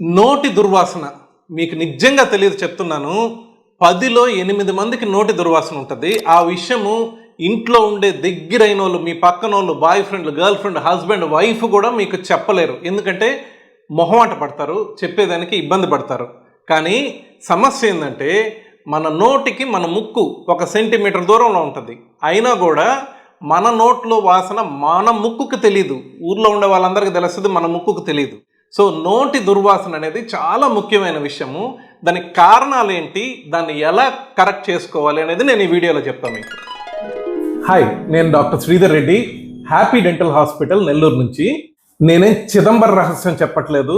నోటి దుర్వాసన. మీకు నిజంగా తెలియదు చెప్తున్నాను. పదిలో ఎనిమిది మందికి నోటి దుర్వాసన ఉంటుంది. ఆ విషయము ఇంట్లో ఉండే దగ్గరైన వాళ్ళు మీ పక్కన వాళ్ళు boyfriend girlfriend husband wife కూడా మీకు చెప్పలేరు. ఎందుకంటే మొహమాట పడతారు చెప్పేదానికి ఇబ్బంది పడతారు. కానీ సమస్య ఏంటంటే మన నోటికి మన ముక్కు ఒక సెంటీమీటర్ దూరంలో ఉంటుంది. అయినా కూడా మన నోట్లో వాసన మన ముక్కుకు తెలియదు ఊర్లో ఉండే వాళ్ళందరికీ తెలుస్తుంది మన ముక్కుకు తెలియదు సో నోటి దుర్వాసన అనేది చాలా ముఖ్యమైన విషయము. దానికి కారణాలు ఏంటి దాన్ని ఎలా కరెక్ట్ చేసుకోవాలి అనేది నేను ఈ వీడియోలో చెప్తాను మీకు. హాయ్ నేను doctor Sridhar Reddy happy dental hospital Nellore నుంచి. నేనేం చిదంబర రహస్యం చెప్పట్లేదు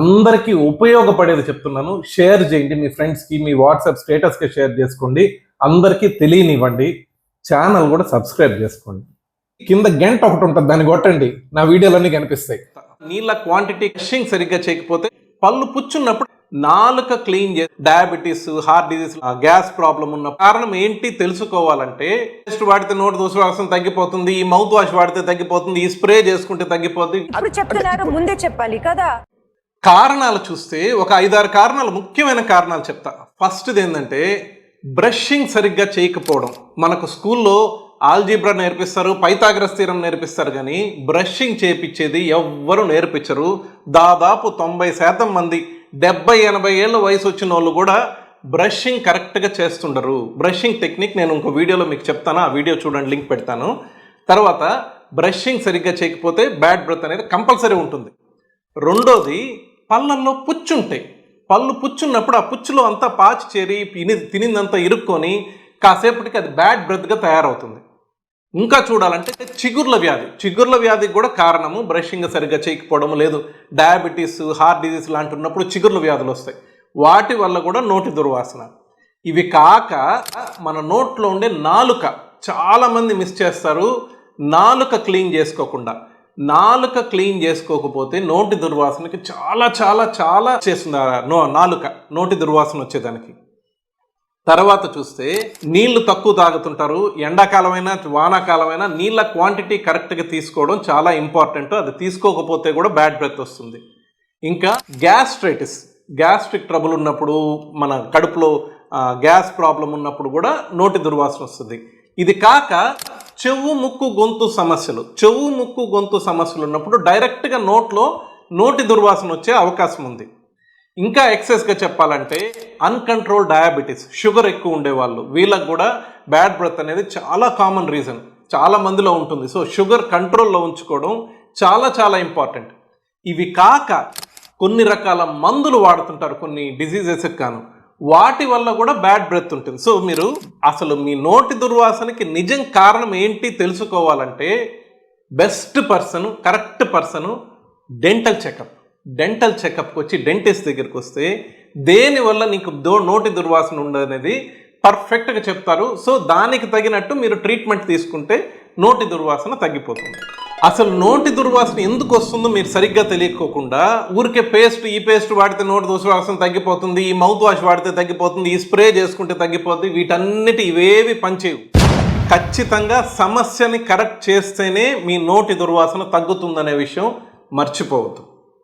అందరికీ ఉపయోగపడేది చెప్తున్నాను. షేర్ చేయండి మీ ఫ్రెండ్స్కి మీ వాట్సాప్ స్టేటస్కి షేర్ చేసుకోండి. అందరికీ తెలియనివ్వండి ఛానల్ కూడా సబ్స్క్రైబ్ చేసుకోండి. కింద గంట ఒకటి ఉంటుంది దాన్ని కొట్టండి. నా వీడియోలన్నీ కనిపిస్తాయి. నీళ్ళ క్వాంటిటీ క్రషింగ్ సరిగ్గా చేయకపోతే పళ్ళు పుచ్చున్నప్పుడు నాలుక క్లీన్ చే diabetes heart disease gas problem ఉన్న కారణం ఏంటి తెలుసుకోవాలంటే పేస్ట్ వాడితే నోటి దుశ్వాసన తగ్గిపోతుంది ఈ మౌత్ వాష్ వాడితే తగ్గిపోతుంది ఈ స్ప్రే చేసుకుంటే తగ్గిపోతుంది చెప్తున్నారు ముందే చెప్పాలి కదా. కారణాలు చూస్తే ఒక ఐదారు కారణాలు ముఖ్యమైన కారణాలు చెప్తా. ఫస్ట్ది ఏంటంటే బ్రషింగ్ సరిగ్గా చేయకపోవడం. మనకు స్కూల్లో ఆల్జీబ్రా నేర్పిస్తారు పైతాగ్రస్ తీరం నేర్పిస్తారు కానీ బ్రషింగ్ చేపించేది ఎవ్వరు నేర్పించరు. దాదాపు తొంభై శాతం మంది డెబ్బై ఎనభై ఏళ్ళ వయసు వచ్చిన వాళ్ళు కూడా బ్రషింగ్ కరెక్ట్గా చేస్తుండరు. బ్రషింగ్ టెక్నిక్ నేను ఇంకో వీడియోలో మీకు చెప్తాను ఆ వీడియో చూడండి లింక్ పెడతాను. తర్వాత బ్రషింగ్ సరిగ్గా చేయకపోతే బ్యాడ్ బ్రెత్ అనేది కంపల్సరీ ఉంటుంది. రెండోది పళ్ళల్లో పుచ్చుంటాయి. పళ్ళు పుచ్చున్నప్పుడు ఆ పుచ్చులో అంతా పాచి చేరి తిని తినిందంతా ఇరుక్కొని కాసేపటికి అది బ్యాడ్ బ్రెత్గా తయారవుతుంది. ఇంకా చూడాలంటే చిగుర్ల వ్యాధి. చిగుర్ల వ్యాధికి కూడా కారణము బ్రషింగ్ సరిగ్గా చేయకపోవడం లేదు. డయాబెటీస్ హార్ట్ డిజీస్ లాంటి ఉన్నప్పుడు చిగుర్ల వ్యాధులు వస్తాయి. వాటి వల్ల కూడా నోటి దుర్వాసన. ఇవి కాక మన నోట్లో ఉండే నాలుక చాలామంది మిస్ చేస్తారు. నాలుక క్లీన్ చేసుకోకుండా. నాలుక క్లీన్ చేసుకోకపోతే నోటి దుర్వాసనకి చాలా చాలా చాలా చేస్తుంది. నో నాలుక. నోటి దుర్వాసన వచ్చేదానికి. తర్వాత చూస్తే నీళ్ళు తక్కువ తాగుతుంటారు. ఎండాకాలమైనా వానాకాలమైనా నీళ్ళ క్వాంటిటీ కరెక్ట్గా తీసుకోవడం చాలా ఇంపార్టెంట్ అది తీసుకోకపోతే కూడా బ్యాడ్ బ్రెత్ వస్తుంది. ఇంకా గ్యాస్ట్రైటిస్ గ్యాస్ట్రిక్ ట్రబుల్ ఉన్నప్పుడు మన కడుపులో గ్యాస్ ప్రాబ్లం ఉన్నప్పుడు కూడా నోటి దుర్వాసన వస్తుంది. ఇది కాక చెవు ముక్కు గొంతు సమస్యలు. చెవు ముక్కు గొంతు సమస్యలు ఉన్నప్పుడు డైరెక్ట్గా నోట్లో నోటి దుర్వాసన వచ్చే అవకాశం ఉంది. ఇంకా ఎక్సెస్గా చెప్పాలంటే అన్కంట్రోల్ డయాబెటీస్ షుగర్ ఎక్కువ ఉండేవాళ్ళు. వీళ్ళకి కూడా బ్యాడ్ బ్రెత్ అనేది చాలా కామన్ రీజన్ చాలా మందిలో ఉంటుంది. సో షుగర్ కంట్రోల్లో ఉంచుకోవడం చాలా చాలా ఇంపార్టెంట్ ఇవి కాక కొన్ని రకాల మందులు వాడుతుంటారు కొన్ని డిసీజెస్ కాను వాటి వల్ల కూడా బ్యాడ్ బ్రెత్ ఉంటుంది. సో మీరు అసలు మీ నోటి దుర్వాసనకి నిజం కారణం ఏంటి తెలుసుకోవాలంటే best person correct person dental checkup dental చెకప్కి వచ్చి డెంటిస్ట్ దగ్గరికి వస్తే దేనివల్ల నీకు దో నోటి దుర్వాసన ఉండదనేది పర్ఫెక్ట్గా చెప్తారు. సో దానికి తగినట్టు మీరు ట్రీట్మెంట్ తీసుకుంటే నోటి దుర్వాసన తగ్గిపోతుంది. అసలు నోటి దుర్వాసన ఎందుకు వస్తుందో మీరు సరిగ్గా తెలియకోకుండా ఊరికే పేస్ట్ ఈ పేస్ట్ వాడితే నోటి దుర్వాసన తగ్గిపోతుంది ఈ మౌత్ వాష్ వాడితే తగ్గిపోతుంది ఈ స్ప్రే చేసుకుంటే తగ్గిపోతుంది వీటన్నిటి ఇవేవి పనిచేయవు. ఖచ్చితంగా సమస్యని కరెక్ట్ చేస్తేనే మీ నోటి దుర్వాసన తగ్గుతుందనే విషయం మర్చిపోవద్దు.